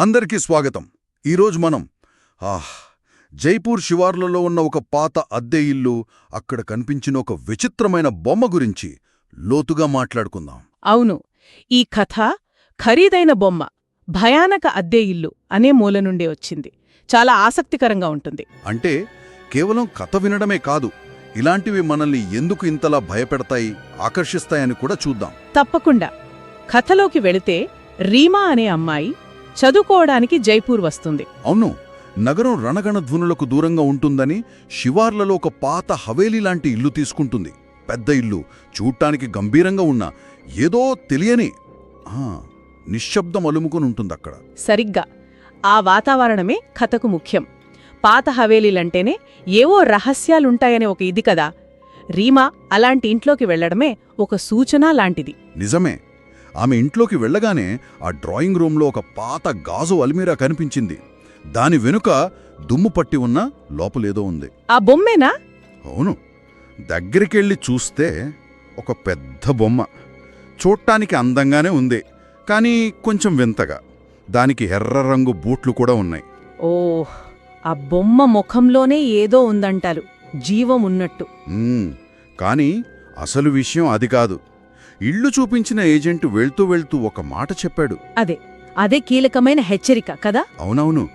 అందరికీ స్వాగతం. ఈరోజు మనం ఆహ్ జైపూర్ శివార్లలో ఉన్న ఒక పాత అద్దె ఇల్లు అక్కడ కనిపించిన ఒక విచిత్రమైన బొమ్మ గురించి లోతుగా మాట్లాడుకుందాం. అవును. ఈ కథ ఖరీదైన బొమ్మ భయానక అద్దె ఇల్లు అనే మూల నుండి వచ్చింది. చాలా ఆసక్తికరంగా ఉంటుంది. అంటే కేవలం కథ వినడమే కాదు ఇలాంటివి మనల్ని ఎందుకు ఇంతలా భయపెడతాయి ఆకర్షిస్తాయని కూడా చూద్దాం. తప్పకుండా. కథలోకి వెళితే రీమా అనే అమ్మాయి చదువుకోవడానికి జైపూర్ వస్తుంది. అవును. నగరం రణగణ ధ్వనులకు దూరంగా ఉంటుందని శివార్లలో ఒక పాత హవేలీ లాంటి ఇల్లు తీసుకుంటుంది. పెద్ద ఇల్లు. చూడటానికి గంభీరంగా ఉన్న. ఏదో తెలియని. నిశ్శబ్దం అలుముకుని ఉంటుందక్కడ సరిగ్గా. ఆ వాతావరణమే కథకు ముఖ్యం. పాత హవేలీలంటేనే ఏవో రహస్యాలుంటాయనే ఒక ఇది కదా. రీమా అలాంటి ఇంట్లోకి వెళ్ళడమే ఒక సూచన లాంటిది. నిజమే. ఆమె ఇంట్లోకి వెళ్ళగానే ఆ డ్రాయింగ్ రూంలో ఒక పాత గాజు అల్మీరా కనిపించింది. దాని వెనుక దుమ్ము పట్టి ఉన్న లోపలేదో ఉంది. ఆ బొమ్మేనా? అవును. దగ్గరికెళ్ళి చూస్తే ఒక పెద్ద బొమ్మ. చూడటానికి అందంగానే ఉంది కానీ కొంచెం వింతగా. దానికి ఎర్ర రంగు బూట్లు కూడా ఉన్నాయి. ఓహ్ ఆ బొమ్మ ముఖంలోనే ఏదో ఉందంటారు. జీవం ఉన్నట్టు. కానీ అసలు విషయం అది కాదు. ఇల్లు చూపించిన ఏజెంట్ వెళ్తూ వెళ్తూ ఒక మాట చెప్పాడు. అదే అదే కీలకమైన హెచ్చరిక కదా? అవునవును.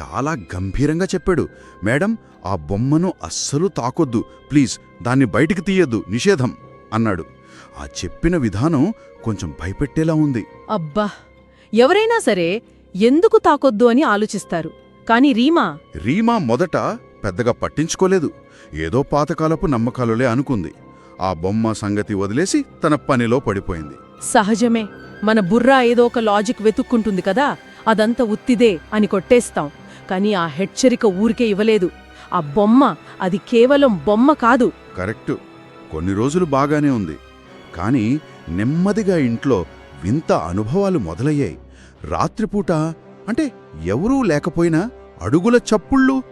చాలా గంభీరంగా చెప్పాడు. మేడం ఆ బొమ్మను అస్సలు తాకొద్దు. ప్లీజ్ దాన్ని బయటికి తీయద్దు. నిషేధం అన్నాడు. ఆ చెప్పిన విధానం కొంచెం భయపెట్టేలా ఉంది. అబ్బా! ఎవరైనా సరే ఎందుకు తాకొద్దు అని ఆలోచిస్తారు. కాని రీమా? రీమా మొదట పెద్దగా పట్టించుకోలేదు. ఏదో పాతకాలపు నమ్మకాలులే అనుకుంది. ఆ బొమ్మ సంగతి వదిలేసి తన పనిలో పడిపోయింది. సహజమే మన బుర్ర ఏదో ఒక లాజిక్ వెతుక్కుంటుంది కదా అదంతా ఉత్తిదే అని కొట్టేస్తాం. కాని ఆ హెచ్చరిక ఊరికే ఇవ్వలేదు. ఆ బొమ్మ అది కేవలం బొమ్మ కాదు. కరెక్టు. కొన్ని రోజులు బాగానే ఉంది. కాని నెమ్మదిగా ఇంట్లో వింత అనుభవాలు మొదలయ్యాయి. రాత్రిపూట అంటే ఎవరూ లేకపోయినా అడుగుల చప్పుళ్ళు.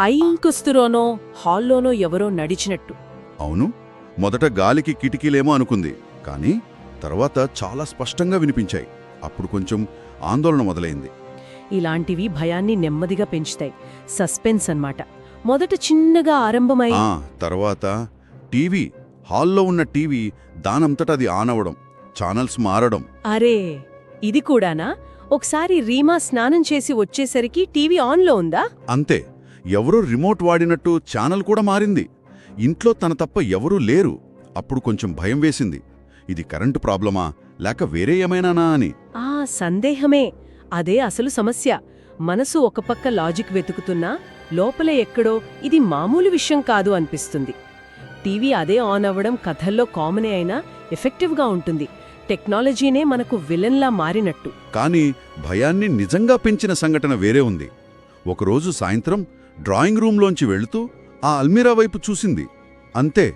ఐంకుస్తురోనో హాల్లోనో ఎవరో నడిచినట్టు. అవును మొదట గాలికి కిటికీలేమో అనుకుంది కాని తర్వాత చాలా స్పష్టంగా వినిపించాయి. అప్పుడు కొంచెం ఆందోళన మొదలైంది. ఇలాంటివి భయాన్ని నెమ్మదిగా పెంచుతాయి. సస్పెన్స్ అన్నమాట. మొదట చిన్నగా ఆరంభమై తర్వాత టీవీ హాల్లో ఉన్న టీవీ దానంతట అది ఆన్ అవడం ఛానల్స్ మారడం. అరే ఇది కూడానా? ఒకసారి రీమా స్నానం చేసి వచ్చేసరికి టీవీ ఆన్లో ఉందా? అంతే ఎవరో రిమోట్ వాడినట్టు ఛానల్ కూడా మారింది. ఇంట్లో తన తప్ప ఎవరూ లేరు. అప్పుడు కొంచెం భయం వేసింది. ఇది కరెంటు ప్రాబ్లమా? లేక వేరే ఏమైనానా అని? ఆ సందేహమే. అదే అసలు సమస్య. మనసు ఒక పక్క లాజిక్ వెతుకుతున్నా లోపల ఎక్కడో ఇది మామూలు విషయం కాదు అనిపిస్తుంది. టీవీ అదే ఆన్ అవ్వడం కథల్లో కామనే అయినా ఎఫెక్టివ్గా ఉంటుంది. టెక్నాలజీనే మనకు విలన్లా మారినట్టు. కాని భయాన్ని నిజంగా పెంచిన సంఘటన వేరే ఉంది. ఒకరోజు సాయంత్రం డ్రాయింగ్ రూంలోంచి వెళుతూ ఆ అల్మీరా వైపు చూసింది. అంతే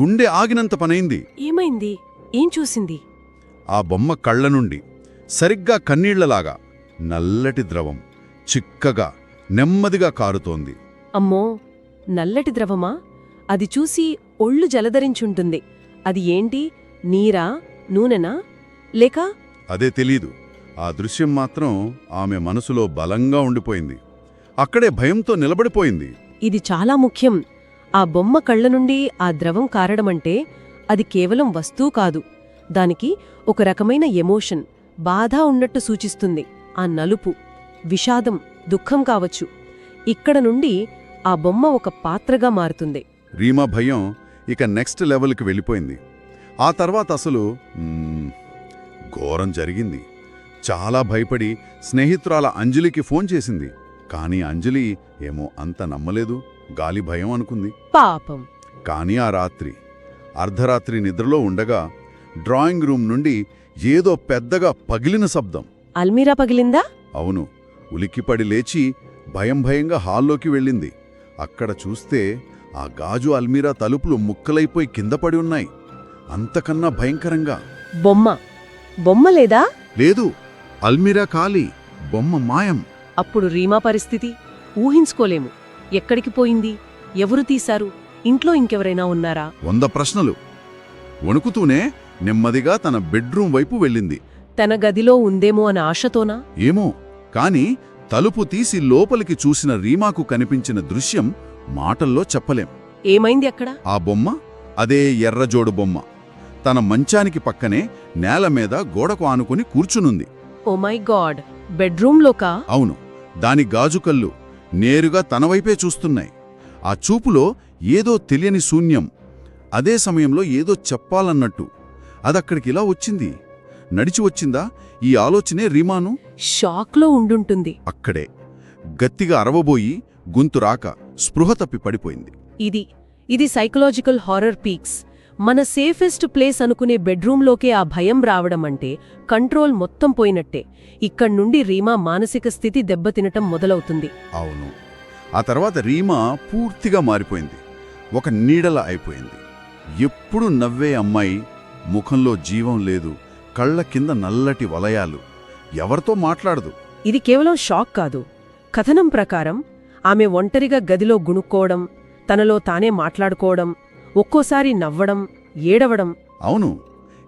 గుండె ఆగినంత పనైంది. ఏమైంది? ఏం చూసింది? ఆ బొమ్మ కళ్ళ నుండి సరిగ్గా కన్నీళ్ళలాగా నల్లటి ద్రవం చిక్కగా నెమ్మదిగా కారుతోంది. అమ్మో నల్లటి ద్రవమా? అది చూసి ఒళ్ళు జలధరించుంటుంది. అది ఏంటి? నీరా? నూనెనా? లేక? అదే తెలీదు. ఆ దృశ్యం మాత్రం ఆమె మనసులో బలంగా ఉండిపోయింది. అక్కడే భయంతో నిలబడిపోయింది. ఇది చాలా ముఖ్యం. ఆ బొమ్మ కళ్ళ నుండి ఆ ద్రవం కారడమంటే అది కేవలం వస్తువు కాదు. దానికి ఒక రకమైన ఎమోషన్ బాధ ఉన్నట్టు సూచిస్తుంది. ఆ నలుపు విషాదం దుఃఖం కావచ్చు. ఇక్కడ నుండి ఆ బొమ్మ ఒక పాత్రగా మారుతుంది. రీమా భయం ఇక నెక్స్ట్ లెవెల్కి వెళ్ళిపోయింది. ఆ తర్వాత అసలు ఘోరం జరిగింది. చాలా భయపడి స్నేహితురాల అంజలికి ఫోన్ చేసింది. కానీ అంజలి ఏమో అంత నమ్మలేదు గాలి భయం అనుకుంది. పాపం. కానీ ఆ రాత్రి అర్ధరాత్రి నిద్రలో ఉండగా డ్రాయింగ్ రూమ్ నుండి ఏదో పెద్దగా పగిలిన శబ్దం. అల్మీరా పగిలిందా? అవును ఉలిక్కిపడి లేచి భయం భయంగా హాల్లోకి వెళ్ళింది. అక్కడ చూస్తే ఆ గాజు అల్మీరా తలుపులు ముక్కలైపోయి కింద పడి ఉన్నాయి. అంతకన్నా భయంకరంగా. బొమ్మ. బొమ్మ లేదా? లేదు అల్మీరా ఖాళీ బొమ్మ మాయం. అప్పుడు రీమా పరిస్థితి. ఊహించుకోలేము. ఎక్కడికి పోయింది? ఎవరు తీశారు? ఇంట్లో ఇంకెవరైనా ఉన్నారా? వంద ప్రశ్నలు. వణుకుతూనే నెమ్మదిగా తన బెడ్రూం వైపు వెళ్ళింది. తన గదిలో ఉందేమో అనే ఆశతోనా? ఏమో. కాని తలుపు తీసి లోపలికి చూసిన రీమాకు కనిపించిన దృశ్యం మాటల్లో చెప్పలేం. ఏమైంది అక్కడ? ఆ బొమ్మ? అదే ఎర్రజోడు బొమ్మ. తన మంచానికి పక్కనే నేల మీద గోడకు ఆనుకుని కూర్చునుంది. Oh my God. బెడ్రూంలోకా అవును. దాని గాజుకళ్ళు నేరుగా తన వైపే చూస్తున్నాయి. ఆ చూపులో ఏదో తెలియని శూన్యం అదే సమయంలో ఏదో చెప్పాలన్నట్టు. అదక్కడికి ఇలా వచ్చింది. నడిచి వచ్చిందా? ఈ ఆలోచనే రీమాను? షాక్లో ఉండుంటుంది. అక్కడే. గట్టిగా అరవబోయి గొంతు రాక స్పృహ తప్పి పడిపోయింది. ఇది ఇది సైకలాజికల్ హారర్ పీక్స్ మన సేఫెస్ట్ ప్లేస్ అనుకునే బెడ్రూంలోకే ఆ భయం రావడం అంటే కంట్రోల్ మొత్తం పోయినట్టే. ఇక్కడ్నుండి రీమా మానసిక స్థితి దెబ్బతినటం మొదలవుతుంది. అవును. ఆ తర్వాత రీమా పూర్తిగా మారిపోయింది. ఒక నీడల అయిపోయింది. ఎప్పుడు నవ్వే అమ్మాయి ముఖంలో జీవం లేదు కళ్ళ కింద నల్లటి వలయాలు ఎవరితో మాట్లాడదు. ఇది కేవలం షాక్ కాదు. కథనం ప్రకారం ఆమె ఒంటరిగా గదిలో గుణుక్కోవడం తనలో తానే మాట్లాడుకోవడం ఒక్కోసారి నవ్వడం ఏడవడం. అవును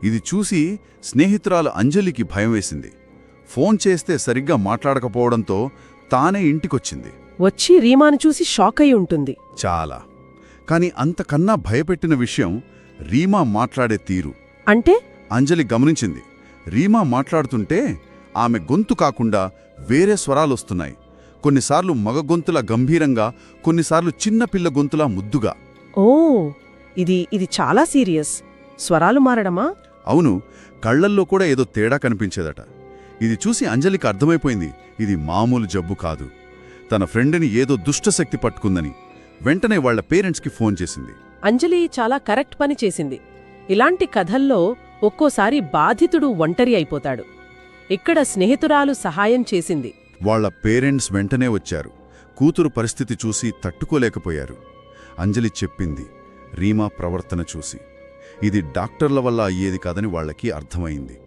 ఇది చూసి స్నేహితురాలు అంజలికి భయం వేసింది. ఫోన్ చేస్తే సరిగ్గా మాట్లాడకపోవడంతో తానే ఇంటికొచ్చింది. వచ్చి రీమాను చూసి షాక్ అయి ఉంటుంది. చాలా. కాని అంతకన్నా భయపెట్టిన విషయం రీమా మాట్లాడే తీరు. అంటే? అంజలి గమనించింది. రీమా మాట్లాడుతుంటే ఆమె గొంతు కాకుండా వేరే స్వరాలొస్తున్నాయి. కొన్నిసార్లు మగ గొంతుల గంభీరంగా కొన్నిసార్లు చిన్నపిల్ల గొంతులా ముద్దుగా. ఓ! ఇది ఇది చాలా సీరియస్. స్వరాలు మారడమా? అవును కళ్ళల్లో కూడా ఏదో తేడా కనిపించేదట. ఇది చూసి అంజలికి అర్థమైపోయింది ఇది మామూలు జబ్బు కాదు. తన ఫ్రెండ్ని ఏదో దుష్టశక్తి పట్టుకుందని వెంటనే వాళ్ళ పేరెంట్స్కి ఫోన్ చేసింది. అంజలి చాలా కరెక్ట్ పని చేసింది. ఇలాంటి కథల్లో ఒక్కోసారి బాధితుడు ఒంటరి అయిపోతాడు. ఇక్కడ స్నేహితురాలు సహాయం చేసింది. వాళ్ళ పేరెంట్స్ వెంటనే వచ్చారు. కూతురు పరిస్థితి చూసి తట్టుకోలేకపోయారు. అంజలి చెప్పింది రీమా ప్రవర్తన చూసి ఇది డాక్టర్ల వల్ల అయ్యేది కాదని వాళ్ళకి అర్థమైంది.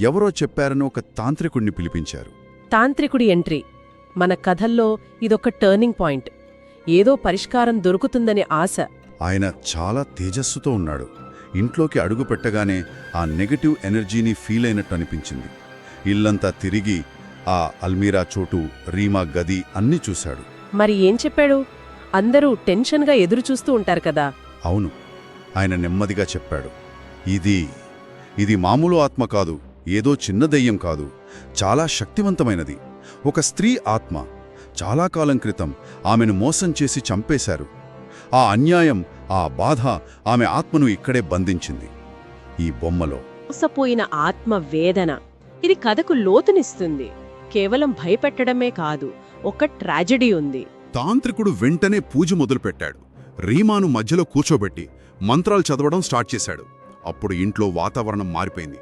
ఎవరో చెప్పారని ఒక తాంత్రికుణ్ణి పిలిపించారు. తాంత్రికుడి ఎంట్రీ. మన కథల్లో ఇదొక టర్నింగ్ పాయింట్. ఏదో పరిష్కారం దొరుకుతుందనే ఆశ. ఆయన చాలా తేజస్సుతో ఉన్నాడు. ఇంట్లోకి అడుగు పెట్టగానే ఆ నెగటివ్ ఎనర్జీని ఫీల్ అయినట్టు అనిపించింది. ఇల్లంతా తిరిగి ఆ అల్మీరా చోటు రీమా గది అన్నీ చూశాడు. మరి ఏం చెప్పాడు? అందరూ టెన్షన్గా ఎదురుచూస్తూ ఉంటారు కదా. అవును ఆయన నెమ్మదిగా చెప్పాడు. ఇది ఇది మామూలు ఆత్మ కాదు ఏదో చిన్న దెయ్యం కాదు చాలా శక్తివంతమైనది. ఒక స్త్రీ ఆత్మ చాలా కాలం క్రితం ఆమెను మోసం చేసి చంపేశారు. ఆ అన్యాయం ఆ బాధ ఆమె ఆత్మను ఇక్కడే బంధించింది. ఈ బొమ్మలో మోసపోయిన ఆత్మ వేదన ఇది కథకు లోతునిస్తుంది. కేవలం భయపెట్టడమే కాదు ఒక ట్రాజెడీ ఉంది. తాంత్రికుడు వెంటనే పూజ మొదలుపెట్టాడు. రీమాను మధ్యలో కూర్చోబెట్టి మంత్రాలు చదవడం స్టార్ట్ చేశాడు. అప్పుడు ఇంట్లో వాతావరణం మారిపోయింది.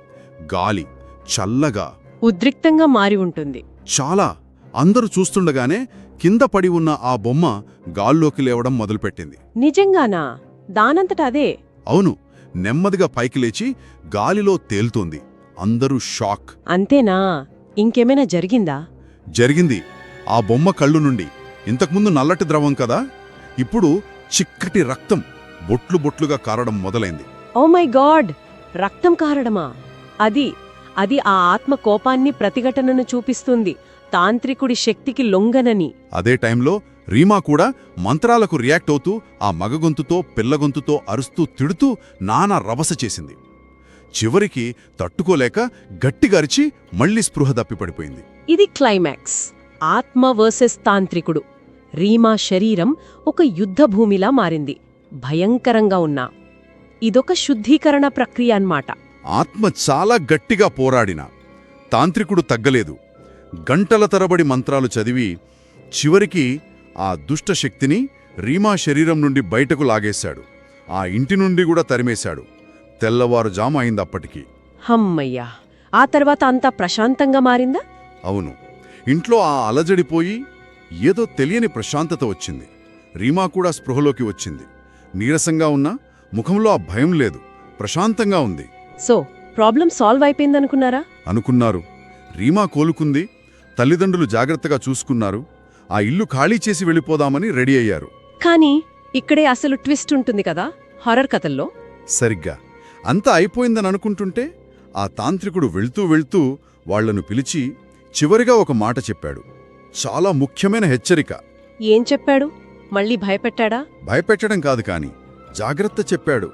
గాలి చల్లగా ఉద్రిక్తంగా మారి ఉంటుంది. చాలా అందరూ చూస్తుండగానే కింద పడి ఉన్న ఆ బొమ్మ గాల్లోకి లేవడం మొదలుపెట్టింది. నిజంగానా? దానంతట అదే? అవును నెమ్మదిగా పైకి లేచి గాలిలో తేలుతోంది. అందరూ షాక్. అంతేనా? ఇంకేమైనా జరిగిందా? జరిగింది. ఆ బొమ్మ కళ్ళు నుండి. ఇంతకుముందు నల్లటి ద్రవం కదా? ఇప్పుడు చిక్కటి రక్తం బొట్లు బొట్లుగా కారడం మొదలైంది. ఓ మై గాడ్ రక్తం కారడమా? అది అది ఆ ఆత్మ కోపాన్ని ప్రతిఘటనను చూపిస్తుంది. తాంత్రికుడి శక్తికి లొంగనని. అదే టైంలో రీమా కూడా మంత్రాలకు రియాక్ట్ అవుతూ ఆ మగగొంతుతో పిల్లగొంతుతో అరుస్తూ తిడుతూ నానా రభస చేసింది. చివరికి తట్టుకోలేక గట్టిగా అరిచి మళ్ళీ స్పృహ దప్పిపడిపోయింది. ఇది క్లైమాక్స్. ఆత్మ వర్సెస్ తాంత్రికుడు. రీమా శరీరం ఒక యుద్ధభూమిలా మారింది. భయంకరంగా ఉన్నా. ఇదొక శుద్ధీకరణ ప్రక్రియ అన్నమాట ఆత్మ చాలా గట్టిగా పోరాడిన. తాంత్రికుడు తగ్గలేదు. గంటల తరబడి మంత్రాలు చదివి చివరికి ఆ దుష్ట శక్తిని రీమా శరీరం నుండి బయటకు లాగేశాడు. ఆ ఇంటి నుండి కూడా తరిమేశాడు. తెల్లవారుజాము అయిందప్పటికీ. హమ్మయ్యా! ఆ తర్వాత అంతా ప్రశాంతంగా మారిందా? అవును. ఇంట్లో ఆ అలజడిపోయి ఏదో తెలియని ప్రశాంతత వచ్చింది. రీమా కూడా స్పృహలోకి వచ్చింది. నీరసంగా ఉన్నా ముఖంలో ఆ భయం లేదు. ప్రశాంతంగా ఉంది. సో ప్రాబ్లం సాల్వ్ అయిపోయిందనుకున్నారా? అనుకున్నారు. రీమా కోలుకుంది. తల్లిదండ్రులు జాగ్రత్తగా చూసుకున్నారు. ఆ ఇల్లు ఖాళీ చేసి వెళ్ళిపోదామని రెడీ అయ్యారు. కానీ ఇక్కడే అసలు ట్విస్ట్ ఉంటుంది కదా? హారర్ కథల్లో? సరిగ్గా. అంతా అయిపోయిందని అనుకుంటుంటే ఆ తాంత్రికుడు వెళ్తూ వెళ్తూ వాళ్ళను పిలిచి చివరిగా ఒక మాట చెప్పాడు. చాలా ముఖ్యమైన హెచ్చరిక. ఏం చెప్పాడు? మళ్ళీ భయపెట్టాడా? భయపెట్టడం కాదు కాని జాగ్రత్త చెప్పాడు.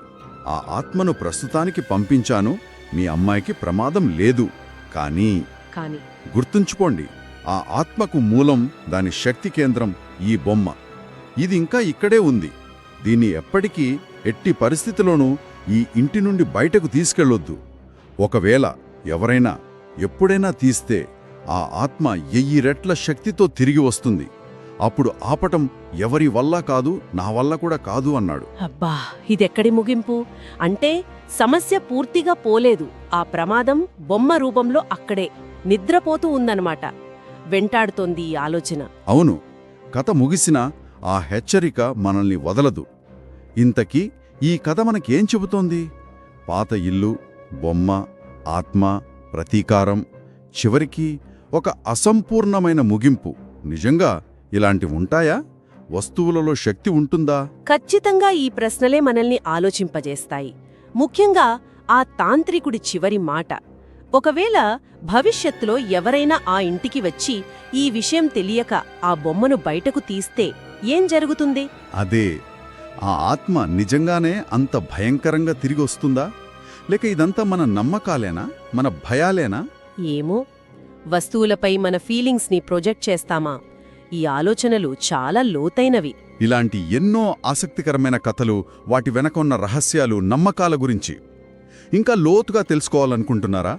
ఆ ఆత్మను ప్రస్తుతానికి పంపించాను. మీ అమ్మాయికి ప్రమాదం లేదు. కానీ కాని గుర్తుంచుకోండి ఆ ఆత్మకు మూలం దాని శక్తి కేంద్రం ఈ బొమ్మ. ఇది ఇంకా ఇక్కడే ఉంది. దీన్ని ఎప్పటికీ ఎట్టి పరిస్థితిలోనూ ఈ ఇంటి నుండి బయటకు తీసుకెళ్ళొద్దు. ఒకవేళ ఎవరైనా ఎప్పుడైనా తీస్తే ఆ ఆత్మ ఎయ్యి రెట్ల శక్తితో తిరిగి వస్తుంది. అప్పుడు ఆపటం ఎవరి వల్ల కాదు నా వల్ల కూడా కాదు అన్నాడు. అబ్బా ఇదెక్కడి ముగింపు? అంటే సమస్య పూర్తిగా పోలేదు. ఆ ప్రమాదం బొమ్మ రూపంలో అక్కడే నిద్రపోతూ ఉందన్నమాట. వెంటాడుతోంది ఈ ఆలోచన. అవును కథ ముగిసిన ఆ హెచ్చరిక మనల్ని వదలదు. ఇంతకీ ఈ కథ మనకేం చెబుతోంది? పాత ఇల్లు బొమ్మ ఆత్మ ప్రతీకారం చివరికి ఒక అసంపూర్ణమైన ముగింపు. నిజంగా ఇలాంటివుంటాయా వస్తువులలో శక్తి ఉంటుందా? ఖచ్చితంగా ఈ ప్రశ్నలే మనల్ని ఆలోచింపజేస్తాయి. ముఖ్యంగా ఆ తాంత్రికుడి చివరి మాట. ఒకవేళ భవిష్యత్తులో ఎవరైనా ఆ ఇంటికి వచ్చి ఈ విషయం తెలియక ఆ బొమ్మను బయటకు తీస్తే ఏం జరుగుతుంది? అదే. ఆ ఆత్మ నిజంగానే అంత భయంకరంగా తిరిగి వస్తుందా? లేక ఇదంతా మన నమ్మకాలేనా? మన భయాలేనా? ఏమో. వస్తువులపై మన ఫీలింగ్స్ని ప్రొజెక్ట్ చేస్తామా? ఈ ఆలోచనలు చాలా లోతైనవి. ఇలాంటి ఎన్నో ఆసక్తికరమైన కథలు వాటి వెనక ఉన్న రహస్యాలు నమ్మకాల గురించి. ఇంకా లోతుగా తెలుసుకోవాలనుకుంటున్నారా?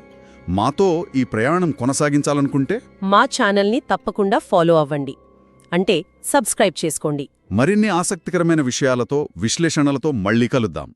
మాతో ఈ ప్రయాణం కొనసాగించాలనుకుంటే? మా ఛానల్ని తప్పకుండా ఫాలో అవ్వండి. అంటే సబ్స్క్రైబ్ చేసుకోండి. మరిన్ని ఆసక్తికరమైన విషయాలతో విశ్లేషణలతో మళ్ళీ కలుద్దాం.